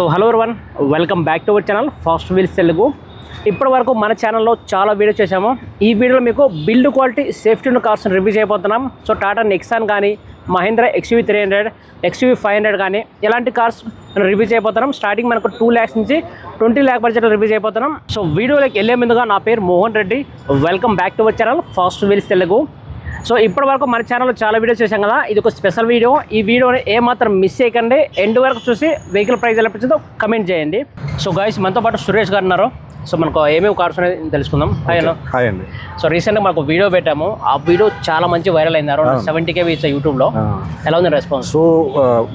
So hello one welcome back to our channel fast wheels Telugu ఇప్పటి వరకు మన ఛానల్లో చాలా వీడియో చేశాము. ఈ వీడియోలో మీకు బిల్డ్ క్వాలిటీ సేఫ్టీ ఉన్న కార్స్ రివ్యూ చేయబోతున్నాం. సో టాటా నెక్సాన్ కానీ Mahindra XUV three hundred XUV five hundred కానీ ఇలాంటి కార్స్ రివ్యూ చేయబోతున్నాం. స్టార్టింగ్ మనకు టూ ల్యాక్స్ నుంచి ట్వంటీ ల్యాక్ బడ్జెట్లో రివ్యూ చేయబోతున్నాం. సో వీడియోలోకి వెళ్ళే ముందుగా నా పేరు Mohan Reddy. Welcome back to our channel fast wheels Telugu so ఇప్పటి వరకు మన ఛానల్లో చాలా వీడియోస్ చేశాం కదా ఇది ఒక స్పెషల్ వీడియో ఈ వీడియోని ఏమాత్రం మిస్ చేయకండి. ఎండ్ వరకు చూసి వెహికల్ ప్రైస్ ఎలా వచ్చిందో కమెంట్ చేయండి. సో గాయస్ మనతో పాటు సురేష్ గారు ఉన్నారు. సో మనకు ఏమేమి కార్స్ అనేది తెలుసుకుందాం. హాయ్ హలో హాయ్ అండి సో రీసెంట్గా మనకు వీడియో పెట్టాము. ఆ వీడియో చాలా మంచి వైరల్ అయింది. అరౌండ్ సెవెంటీ కే వీచ్ యూట్యూబ్లో ఎలా ఉంది రెస్పాన్స్ సో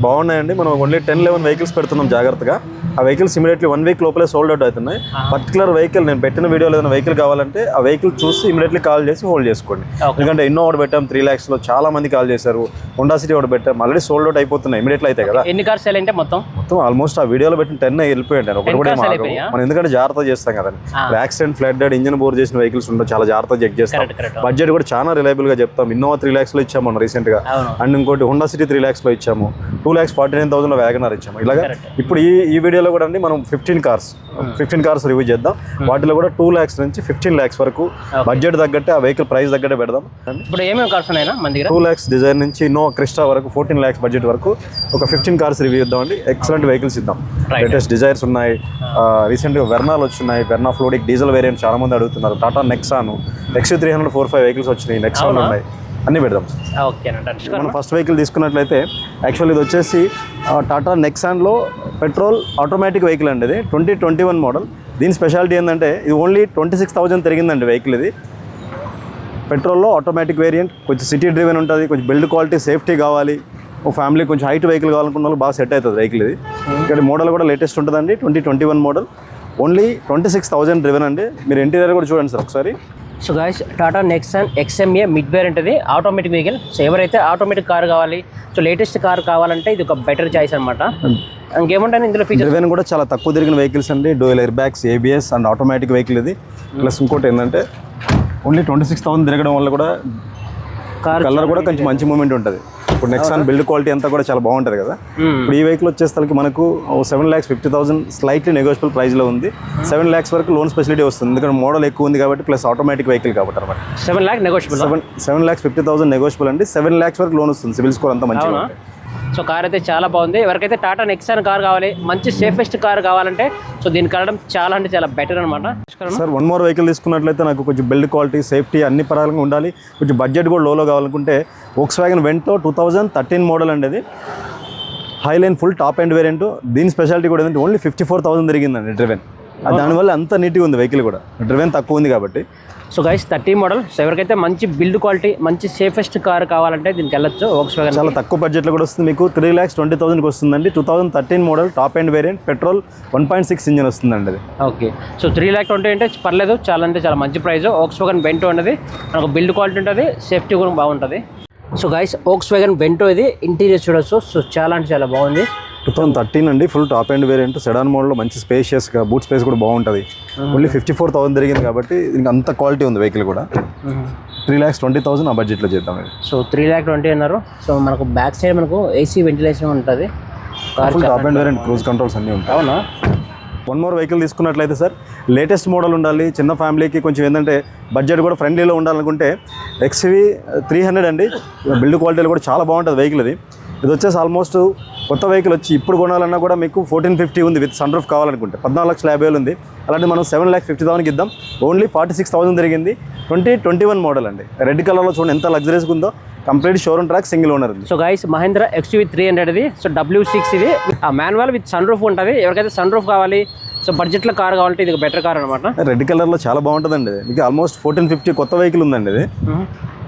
బాగున్నాయండి. మనం ఓన్లీ టెన్ లెవెన్ వెహికల్స్ పెడుతున్నాం జాగ్రత్తగా. ఆ వెహికల్స్ ఇమీడియట్లీ వన్ వీక్ లోపలే సోల్డ్ అవుట్ అవుతున్నాయి. పర్టికులర్ వెహికల్ నేను పెట్టిన వీడియోలో ఏదైనా వెహికల్ కావాలంటే ఆ వెహికల్ చూసి ఇమీడియట్లీ కాల్ చేసి హోల్డ్ చేసుకోండి. ఎందుకంటే ఎన్నో ఒకటి పెట్టాం. త్రీ ల్యాక్స్లో చాలా మంది కాల్ చేశారు. హోండా సిటీ ఒకటి పెట్టాం. ఆల్రెడీ సోల్డ్ అవుట్ అయిపోతున్నాయి ఇమీడియట్లీ అయితే కదా. ఎన్ని కార్స్ సేల్ అంటే మొత్తం? మొత్తం ఆల్మోస్ట్ ఆ వీడియోలో పెట్టిన టెన్ వెళ్ళిపోయాడు ఒకటి 10 కూడా? మనం ఎందుకంటే జాగ్రత్త చేస్తాం కదండి. Ah. Accident flood engine bore చేసిన వెహికల్స్ ఉంటాయి చాలా జాగ్రత్త చెక్ చేస్తాం. బడ్జెట్ కూడా చాలా రిలయబుల్గా చెప్తాం. ఇన్నోవా త్రీ ల్యాక్స్లో ఇచ్చాము మనం రీసెంట్గా. అండ్ ఇంకోటి హోండా సిటీ త్రీ ల్యాక్స్లో ఇచ్చాము. టూ ల్యాక్స్ ఫార్టీ నైన్ థౌసండ్లో వ్యాగనర్ ఇచ్చాము. ఇలాగా. ఇప్పుడు ఈ ఈ వీడియోలో కూడా అండి మనం fifteen cars fifteen cars review చేద్దాం. వాటిలో కూడా టూ ల్యాక్స్ నుంచి ఫిఫ్టీన్ ల్యాక్స్ వరకు బడ్జెట్ తగ్గట్టే ఆ వెహికల్ ప్రైస్ తగ్గట్టే పెడదాం. ఇప్పుడు ఏమేమి కార్స్ ఉన్నాయినా మన దగ్గర? టూ ల్యాక్స్ డిజైన్ నుంచి ఇన్నో క్రిస్టా వరకు ఫోర్టీన్ ల్యాక్స్ బడ్జెట్ వరకు ఒక ఫిఫ్టీన్ కార్స్ రివ్యూ ఇద్దామండి ఎక్సలెంట్ వెహికల్స్ ఇద్దాం. లేటెస్ట్ డిజైర్స్ ఉన్నాయి. రీసెంట్గా వెర్నాలు వచ్చినాయి. వెర్నా ఫ్లోడిక్ డీజిల్ వేరియంట్ చాలా మంది అడుగుతున్నారు. Tata Nexon X three hundred four five vehicles వచ్చినాయి. నెక్సాన్? ఉన్నాయి. అన్ని పెడదాం. ఓకేనండి మనం ఫస్ట్ వెహికల్ తీసుకున్నట్లయితే యాక్చువల్ ఇది వచ్చేసి టాటా నెక్సాన్లో పెట్రోల్ ఆటోమేటిక్ వెహికల్ అండి ఇది. ట్వంటీ ట్వంటీ వన్ మోడల్ దీని స్పెషాలిటీ ఏంటంటే ఇది ఓన్లీ ట్వంటీ సిక్స్ థౌజండ్ తిరిగిందండి వెహికల్ ఇది. పెట్రోల్లో ఆటోమేటిక్ వేరియంట్ కొంచెం సిటీ డ్రివెన్ ఉంటుంది కొంచెం బిల్డ్ క్వాలిటీ సేఫ్టీ కావాలి. ఒక ఫ్యామిలీ కొంచెం హైట్ వెహికల్ కావాలనుకున్న వాళ్ళు బాగా సెట్ అవుతుంది వెహికల్ ఇది. ఇక్కడ మోడల్ కూడా లేటెస్ట్ ఉంటుందండి twenty twenty one model only twenty six thousand driven అండి. మీరు ఇంటీరియర్ కూడా చూడండి సార్ ఒకసారి. So guys Tata Nexon XMA mid variant ఇది ఆటోమేటిక్ వెహికల్ సో ఎవరైతే ఆటోమేటిక్ కార్ కావాలి సో లేటెస్ట్ కార్ కావాలంటే ఇది ఒక బెటర్ చాయిస్ అనమాట ఇంకేముంటాయి ఇందులో ఫీచర్స్ డ్రివెన్ కూడా చాలా తక్కువ తిరిగిన వెహికల్స్ అండి. Dual air bags ABS and automatic vehicle ఇది. ప్లస్ ఇంకోటి ఏంటంటే ఓన్లీ ట్వంటీ సిక్స్ థౌసండ్ తిరగడం వల్ల కూడా కార్ కలర్ కూడా కొంచెం మంచి మూమెంట్ ఉంటుంది. ఇప్పుడు నెక్సాన్ బిల్డ్ క్వాలిటీ అంతా కూడా చాలా బాగుంటుంది కదా. ఇప్పుడు ఈ వెహికల్ వచ్చేసరికి మనకు seven lakhs fifty thousand slightly negotiable ప్రైస్లో ఉంది. సెవెన్ ల్యాక్స్ వరకు లోన్ ఫెసిలిటీ వస్తుంది. ఎందుకంటే మోడల్ ఎక్కువ ఉంది కాబట్టి ప్లస్ ఆటోమేటిక్ వెహికల్ కాబట్టి అనమాట seven lakh negotiable seven seven lakhs fifty thousand negotiable అండి. సెవెన్ ల్యాక్స్ వరకు లోన్ వస్తుంది. సివిల్ స్కోర్ అంతా మంచిగా. సో కార్ అయితే చాలా బాగుంది. ఎవరికైతే టాటా నెక్సాన్ కార్ కావాలి మంచి సేఫెస్ట్ కార్ కావాలంటే సో దీనికి కలడం చాలా అంటే చాలా బెటర్ అనమాట సార్ వన్ మోర్ వెహికల్ తీసుకున్నట్లయితే నాకు కొంచెం బిల్డ్ క్వాలిటీ సేఫ్టీ అన్ని పరంగా ఉండాలి. కొంచెం బడ్జెట్ కూడా లోలో కావాలనుకుంటే Volkswagen Vento two thousand thirteen model అండి అది. Highline full top and variant దీని స్పెషాలిటీ కూడా ఏంటంటే ఓన్లీ ఫిఫ్టీ ఫోర్ థౌసండ్ తిరిగిందండి డ్రివెన్ దానివల్ల అంత నీట్గా ఉంది వెహికల్ కూడా. డ్రివెన్ తక్కువ ఉంది కాబట్టి. So guys thirty model. So ఎవరికైతే మంచి బిల్డ్ క్వాలిటీ మంచి సేఫెస్ట్ కార్ కావాలంటే దీనికి వెళ్ళొచ్చు. ఓక్స్ వ్యాగన్ చాలా తక్కువ బడ్జెట్లో కూడా వస్తుంది మీకు. త్రీ ల్యాక్స్ ట్వంటీ థౌసండ్కి వస్తుందండి. Two thousand thirteen model top and variant petrol one point six engine వస్తుందండి అది. Okay so three lakh twenty అంటే పర్లేదు. చాలా అంటే చాలా మంచి ప్రైస్. ఓక్స్ వ్యాగన్ బెంటో అనేది మనకు బిల్డ్ క్వాలిటీ ఉంటుంది సేఫ్టీ కూడా బాగుంటుంది. So guys Volkswagen Vento ఇది. ఇంటీరియర్ చూడొచ్చు. సో చాలా అంటే చాలా బాగుంది. టూ థౌసండ్ థర్టీన్ అండి full top and variant sedan మోడల్లో మంచి స్పేషియస్గా బూట్ స్పేస్ కూడా బాగుంటుంది. ఓన్లీ ఫిఫ్టీ ఫోర్ థౌసండ్ తిరిగింది కాబట్టి దీనికి అంత క్వాలిటీ ఉంది వెహికల్ కూడా. త్రీ ల్యాక్స్ ట్వంటీ థౌసండ్ ఆ బడ్జెట్లో చేద్దాం ఇది. సో త్రీ ల్యాక్ ట్వంటీ అన్నారు. సో మనకు బ్యాక్ సైడ్ మనకు ఏసీ వెంటిలేషన్ ఉంటుంది. Full top and variant cruise controls అన్నీ ఉంటాయి. అవునా? వన్ మోర్ వెహికల్ తీసుకున్నట్లయితే సార్ లేటెస్ట్ మోడల్ ఉండాలి. చిన్న ఫ్యామిలీకి కొంచెం ఏంటంటే బడ్జెట్ కూడా ఫ్రెండ్లీలో ఉండాలనుకుంటే ఎక్స్వి త్రీ హండ్రెడ్ అండి. బిల్డ్ క్వాలిటీలో కూడా చాలా బాగుంటుంది వెహికల్ ఇది. ఇది వచ్చేసి ఆల్మోస్ట్ కొత్త వెహికల్ వచ్చి ఇప్పుడు కొనాలన్నా కూడా మీకు ఫోర్టీన్ ఫిఫ్టీ ఉంది విత్ సన్ రూఫ్ కావాలనుకుంటే. పద్నాలుగు లక్షల యాభై వేలు ఉంది. అలాంటి మనం సెవెన్ ల్యాక్ ఫిఫ్టీ థౌసండ్కి ఇద్దాం. ఓన్లీ ఫార్టీ సిక్స్ థౌసండ్ తిరిగింది ట్వంటీ ట్వంటీ వన్ మోడల్ అండి. రెడ్ కలర్లో చూడండి ఎంత లగ్జరీస్గా ఉందో. Complete showroom track single owner ఉంది. So guys Mahindra XUV three hundred ఇది. సో డబ్ల్యూ సిక్స్ ఇది. ఆ మాన్యువల్ విత్ సన్ రూఫ్ ఉంటుంది. ఎవరికైతే సన్ రూఫ్ కావాలి సో బడ్జెట్లో కార్ కావాలంటే ఇది బెటర్ కార్ అనమాట రెడ్ కలర్లో చాలా బాగుంటుందండి ఇది. మీకు ఆల్మోస్ట్ ఫోర్టీన్ ఫిఫ్టీ కొత్త వెహికల్ ఉందండి ఇది.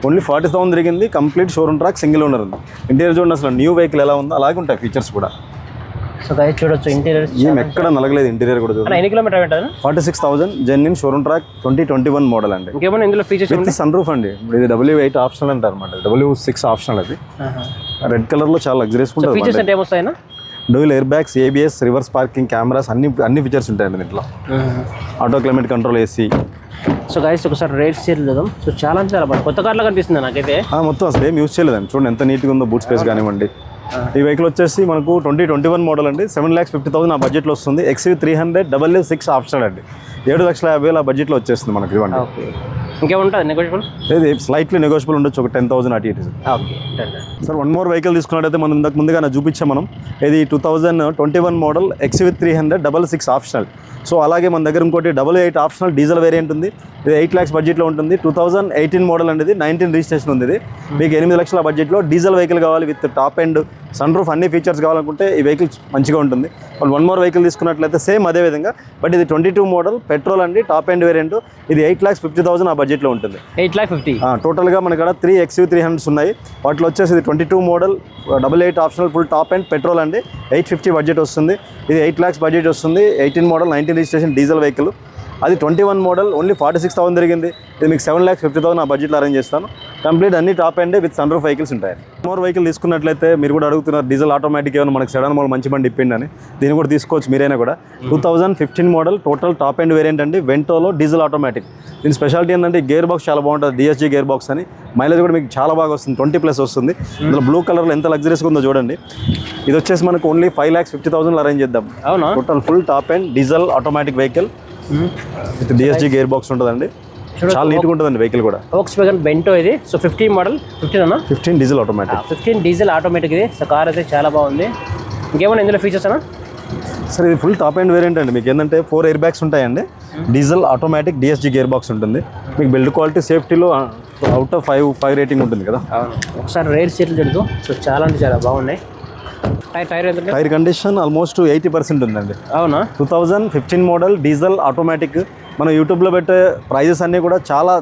ఓన్లీ ఫార్టీ థౌసండ్ తిరిగింది complete showroom track single owner ఉంది. ఇంటీరియర్ చూడండి అసలు న్యూ వెహికల్ ఎలా ఉందో అలాగే ఉంటాయి ఫీచర్స్ కూడా. సో గైస్ చూడొచ్చు ఇంటీరియర్ ఏం ఎక్కడ నలగలేదు ఇంటీరియర్ కూడా చూడండి ఎన్ని కిలోమీటర్ ఉంటుంది forty six thousand genuine showroom track twenty twenty one model అండి. ఇంకేమైనా ఇందులో ఫీచర్స్ విత్ సన్ రూఫ్ అండి. ఇది డబ్ల్యూ ఎయిట్ ఆప్షనల్ అంటారు అనమాట డబ్ల్యూ సిక్స్ ఆప్షనల్ అది. రెడ్ కలర్లో చాలా లగ్జరీస్ ఉంటుంది ఫీచర్స్ అంటే ఏమొస్తాయినా dual air bags ABS reverse parking cameras అన్ని అన్ని ఫీచర్స్ ఉంటాయండి దీంట్లో. Auto climate control AC so guys ఒకసారి రేట్ షేర్ చూద్దాం. సో చాలా చాలా బాగుంది. కొత్త కార్లో కనిపిస్తుంది నాకైతే? మొత్తం అసలు ఏం యూస్ చేయలేదండి. చూడండి ఎంత నీట్గా ఉందో బూట్ స్పేస్ కానివ్వండి. ఈ వెహికల్ వచ్చేసి మనకు ట్వంటీ ట్వంటీ వన్ మోడల్ అండి. సెవెన్ ల్యాక్స్ ఫిఫ్టీ థౌసండ్ ఆ బడ్జెట్లో వస్తుంది. XV three hundred double six option అండి. ఏడు లక్షల యాభై వేలు బడ్జెట్లో వచ్చేస్తుంది మనకి ఇవ్వండి. ఇంకేముంటుంది? నెగోషియబుల్ స్లైట్లీ నెగోషియబుల్ ఉండొచ్చు ఒక టెన్ థౌసండ్ అటు ఇటు. సార్ వన్ మోర్ వెహికల్ తీసుకున్నట్టయితే మనం ఇంతకు ముందుగా చూపించాం మనం. ఇది two thousand twenty one model XV three hundred double six optional so అలాగే మన దగ్గర ఇంకోటి double eight optional diesel variant ఉంది. ఇది ఎయిట్ ల్యాక్స్ బడ్జెట్లో ఉంటుంది. టూ థౌసండ్ ఎయిటీన్ మోడల్ అండి ఇది నైన్టీన్ రిజిస్ట్రేషన్ ఉంది ఇది. మీకు ఎనిమిది లక్షల బడ్జెట్లో డీజిల్ వెహికల్ కావాలి with top and sun roof అన్ని ఫీచర్స్ కావాలనుకుంటే ఈ వెహికల్ మంచిగా ఉంటుంది. వాళ్ళు వన్ మోర్ వెహికల్ తీసుకున్నట్లయితే సేమ్ అదే విధంగా. బట్ ఇది ట్వంటీ టూ మోడల్ పెట్రోల్ అండి టాప్ అండ్ వేరియంట్ ఇది ఎయిట్ ల్యాక్స్ ఫిఫ్టీ థౌసండ్ బడ్జెట్లో ఉంటుంది. Eight lakh fifty. ఆ, టోటల్గా మన ఇక్కడ త్రీ ఎక్స్యూ త్రీ హండ్రెడ్స్ ఉన్నాయి. వాటిలో వచ్చేసి twenty two model double eight optional full top end petrol అండి. ఎయిట్ ఫిఫ్టీ బడ్జెట్ వస్తుంది. ఇది ఎయిట్ ల్యాక్స్ బడ్జెట్ వస్తుంది. Eighteen model nineteen registration diesel vehicle అది twenty one model only forty six thousand జరిగింది ఇది మీకు సెవెన్ ల్యాక్స్ ఫిఫ్టీ థౌసండ్ ఆ బడ్జెట్లో అరేంజ్ చేస్తాను. కంప్లీట్ అన్ని top end with sunroof vehicles ఉంటాయి. మోర్ వెహికల్ తీసుకున్నట్లయితే మీరు కూడా అడుగుతున్నారు డీజిల్ ఆటోమేటిక్ ఏమైనా మనకి సెడన్ మోడల్ మంచి బండి ఇప్పిండి అని దీన్ని కూడా తీసుకోవచ్చు మీరైనా కూడా. Two thousand fifteen model total top end variant అండి వెంటోలో డీజిల్ ఆటోమేటిక్ దీని స్పెషాలిటీ ఏంటంటే గేర్ బాక్స్ చాలా బాగుంటుంది డిఎస్జీ గేర్ బాక్స్ అని. మైలేజ్ కూడా మీకు చాలా బాగా వస్తుంది ట్వంటీ ప్లస్ వస్తుంది. ఇందులో బ్లూ కలర్లో ఎంత లగ్జరీస్గా ఉందో చూడండి. ఇది వచ్చేసి మనకు only five lakhs fifty thousand arrange చేద్దాం. అవునా? Total full top and diesel automatic vehicle with DSG gear box ఉంటుందండి. చాలా నీట్గా ఉంటుందండి వెహికల్ కూడా. ఓక్స్ వేగన్ బెంటో ఇది. సో ఫిఫ్టీన్ మోడల్ ఫిఫ్టీన్ అన్న? Fifteen diesel automatic fifteen diesel automatic ఇది. సో కార్ అయితే చాలా బాగుంది. ఇంకేమైనా ఇందులో ఫీచర్స్ అన్న? సార్ ఇది ఫుల్ టాప్ అండ్ వేరియంట్ అండి. మీకు ఏంటంటే ఫోర్ ఎయిర్ బ్యాగ్స్ ఉంటాయండి. Diesel automatic DSG gear box ఉంటుంది. మీకు build quality సేఫ్టీలో out of five five rating ఉంటుంది కదా. ఒకసారి రైల్ సీట్లు తిడుతూ. సో చాలా అంటే చాలా బాగున్నాయి. Tyre condition almost eighty percent ఉందండి. అవునా? Two thousand fifteen model diesel automatic మనం యూట్యూబ్లో పెట్టే ప్రైజెస్ అన్నీ కూడా చాలా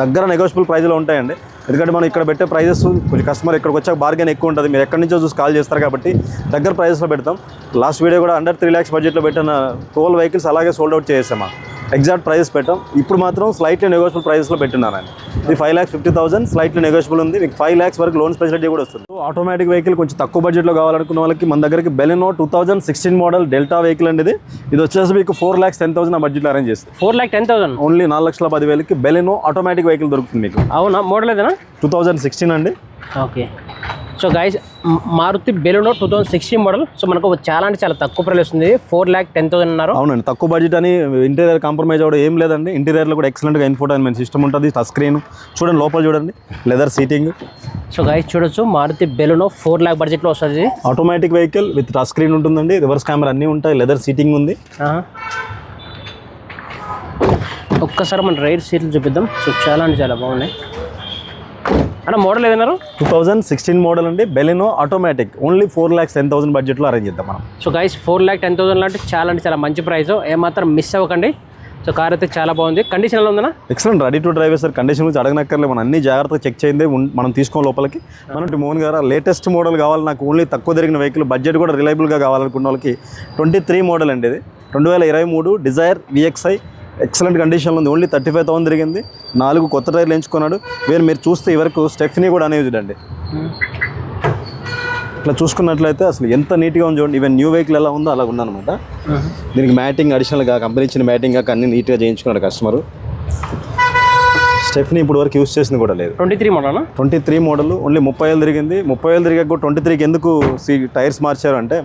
దగ్గర నెగోషియబుల్ ప్రైజ్లో ఉంటాయండి. ఎందుకంటే మనం ఇక్కడ పెట్టే ప్రైజెస్ కొంచెం కస్టమర్ ఇక్కడికి వచ్చాక బార్గెన్ ఎక్కువ ఉంటుంది. మీరు ఎక్కడి నుంచో చూసి కాల్ చేస్తారు కాబట్టి దగ్గర ప్రైజెస్లో పెడతాం. లాస్ట్ వీడియో కూడా అండర్ త్రీ ల్యాక్స్ బడ్జెట్లో పెట్టిన ట్వెల్వ్ వెహికల్స్ అలాగే సోల్డ్ అవుట్ చేసామా ఎగ్జాక్ట్ ప్రైజెస్ పెట్టాం. ఇప్పుడు మాత్రం స్లైట్లీ నెగోషియబుల్ ప్రైజెస్లో పెట్టినాను అండి ఇది five lakhs fifty thousand slightly negotiable ఉంది. మీకు ఫైవ్ ల్యాక్స్ వరకు లోన్ ఫెసిలిటీ కూడా వస్తుంది. సో ఆటోమేటిక్ వెహికల్ కొంచెం తక్కువ బడ్జెట్లో కావాలనుకున్న వాళ్ళకి మన దగ్గరికి Baleno two thousand sixteen model Delta vehicle అండి ఇది. ఇది వచ్చేసి మీకు ఫోర్ ల్యాక్స్ టెన్ థౌసండ్ ఆ బడ్జెట్లో అరేంజ్ చేస్తుంది. Four lakh ten thousand only నాలుగు లక్షల పదివేలకి బెలెనో ఆటోమేటిక్ వెహికల్ దొరుకుతుంది మీకు. అవునా? మోడల్ ఏదైనా? టూ థౌజండ్ సిక్స్టీన్ అండి. Okay so guys Maruti Baleno two thousand sixteen model. So మనకు చాలా అంటే చాలా తక్కువ ప్రైస్ వస్తుంది. ఫోర్ ల్యాక్ టెన్ థౌసండ్ అన్నారు. అవునండి తక్కువ బడ్జెట్ అని ఇంటీరియర్ కాంప్రమైజ్ అవ్వడం ఏం లేదండి. ఇంటీరియర్లో కూడా ఎక్సలెంట్గా ఇన్ఫోటైన్మెంట్ సిస్టమ్ ఉంటుంది టచ్ స్క్రీన్ చూడండి లోపల చూడండి లెదర్ సీటింగ్ సో గైస్ చూడొచ్చు మారుతి బెలూనో ఫోర్ ల్యాక్ బడ్జెట్లో వస్తుంది. Automatic vehicle with touch screen ఉంటుందండి రివర్స్ కెమెరా అన్నీ ఉంటాయి లెదర్ సీటింగ్ ఉంది. ఒక్కసారి మన రైట్ సీట్లు చూపిద్దాం. సో చాలా అంటే చాలా బాగున్నాయి. అన్న మోడల్ ఏదన్నారు టూ థౌజండ్ సిక్స్టీన్ మోడల్ అండి. Baleno automatic only four lakhs ten thousand బడ్జెట్లో అరేంజ్ చేద్దాం మనం. So guys four lakh ten thousand లాంటి చాలా అంటే చాలా మంచి ప్రైస్ ఏమాత్రం మిస్ అవ్వకండి. సో కార్ అయితే చాలా బాగుంది. కండిషన్ ఎలా ఉందన్నా? Excellent ready to drive sir condition గురించి అడగనక్కర్లే మనం అన్ని జాగ్రత్తగా చెక్ చేయిందే ఉన్- మనం తీసుకోం లోపలికి. మనం మోహన్ గారు లేటెస్ట్ మోడల్ కావాలి. నాకు ఓన్లీ తక్కువ తిరిగిన వెహికల్ బడ్జెట్ కూడా రిలయబుల్గా కావాలనుకున్న వాళ్ళకి ట్వంటీ త్రీ మోడల్ అండి ఇది. రెండు వేల ఇరవై మూడు డిజైర్ విఎక్స్ఐ ఎక్సలెంట్ కండిషన్లో ఉంది. ఓన్లీ థర్టీ ఫైవ్ థౌసండ్ తిరిగింది. నాలుగు కొత్త టైర్లు ఎంచుకున్నాడు. వీరు మీరు చూస్తే ఇవరకు స్టెఫ్నీ కూడా అనేది అండి. ఇట్లా చూసుకున్నట్లయితే అసలు ఎంత నీట్గా ఉంది చూడండి. ఈవెన్ న్యూ వెహికల్ ఎలా ఉందో అలా ఉందన్నమాట. దీనికి మ్యాటింగ్ అడిషనల్గా కంపెనీ ఇచ్చిన మ్యాటింగ్ కాక అన్ని నీట్గా చేయించుకున్నాడు కస్టమర్ స్టెఫ్ని ఇప్పుడు వరకు యూస్ చేసింది కూడా లేదు. Twenty three model? Twenty three model only ముప్పై వేలు తిరిగింది. ముప్పై వేలు తిరిగాక కూడా ట్వంటీ త్రీకి ఎందుకు సీ టైర్స్ మార్చారు అంటే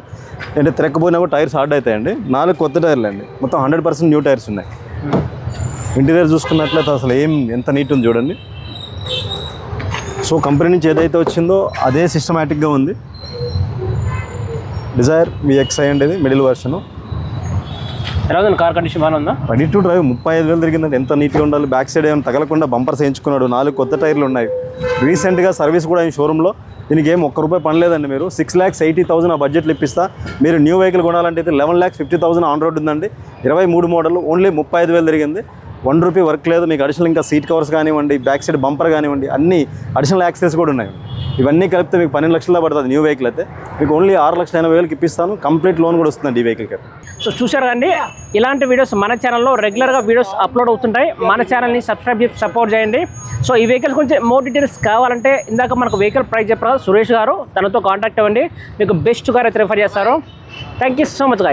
అంటే తిరగకపోయినా కూడా టైర్స్ హార్డ్ అవుతాయండి. నాలుగు కొత్త టైర్లు అండి మొత్తం హండ్రెడ్ పర్సెంట్ న్యూ టైర్స్ ఉన్నాయి. ఇంటీరియర్ చూసుకున్నట్లయితే అసలు ఏం ఎంత నీట్ ఉంది చూడండి. సో కంపెనీ నుంచి ఏదైతే వచ్చిందో అదే సిస్టమేటిక్గా ఉంది. డిజైర్ విఎక్స్ఐ అండి ఇది మిడిల్ వర్షను ఎలా ఉంది కార్ కండిషన్ బాగా ఉందా? రెడీ టు డ్రైవ్ ముప్పై ఐదు వేలు తిరిగిందంటే ఎంత నీట్గా ఉండాలి? బ్యాక్ సైడ్ ఏమైనా తగలకుండా బంపర్స్ వేయించుకున్నాడు. నాలుగు కొత్త టైర్లు ఉన్నాయి. రీసెంట్గా సర్వీస్ కూడా ఈ షోరూంలో దీనికి ఏం ఒక్క రూపాయి పనిలేదండి మీరు. సిక్స్ ల్యాక్స్ ఎయిటీ థౌసండ్ ఆ బడ్జెట్లో ఇప్పిస్తా. మీరు న్యూ వెహికల్ కొనాలంటే అయితే eleven lakhs fifty thousand on road ఉందండి. ఇరవై మూడు మోడల్ ఓన్లీ ముప్పై ఐదు వేలు తిరిగింది. వన్ రూపీ వర్క్ లేదు మీకు అడిషనల్ ఇంకా సీట్ కవర్స్ కానివ్వండి బ్యాక్ సైడ్ బంపర్ కానివ్వండి అన్ని అడిషనల్ యాక్సెస్ కూడా ఉన్నాయి. ఇవన్నీ కలిపితే మీకు పన్నెండు లక్షల్లో పడుతుంది న్యూ వెహికల్ అయితే. మీకు ఓన్లీ ఆరు లక్షల ఎనభై వేలకు ఇప్పిస్తాను కంప్లీట్ లోన్ కూడా వస్తుంది ఈ వెహికల్కి సో చూశారు కండి ఇలాంటి వీడియోస్ మన ఛానల్లో రెగ్యులర్గా వీడియోస్ అప్లోడ్ అవుతుంటాయి. మన ఛానల్ని సబ్స్క్రైబ్ చేసి సపోర్ట్ చేయండి. సో ఈ వెహికల్ కొంచెం మోర్ డీటెయిల్స్ కావాలంటే ఇందాక మనకు వెహికల్ ప్రైస్ చెప్పారు సురేష్ గారు తనతో కాంటాక్ట్ అవ్వండి. మీకు బెస్ట్ గారు అయితే రిఫర్ చేస్తారు. Thank you so much guy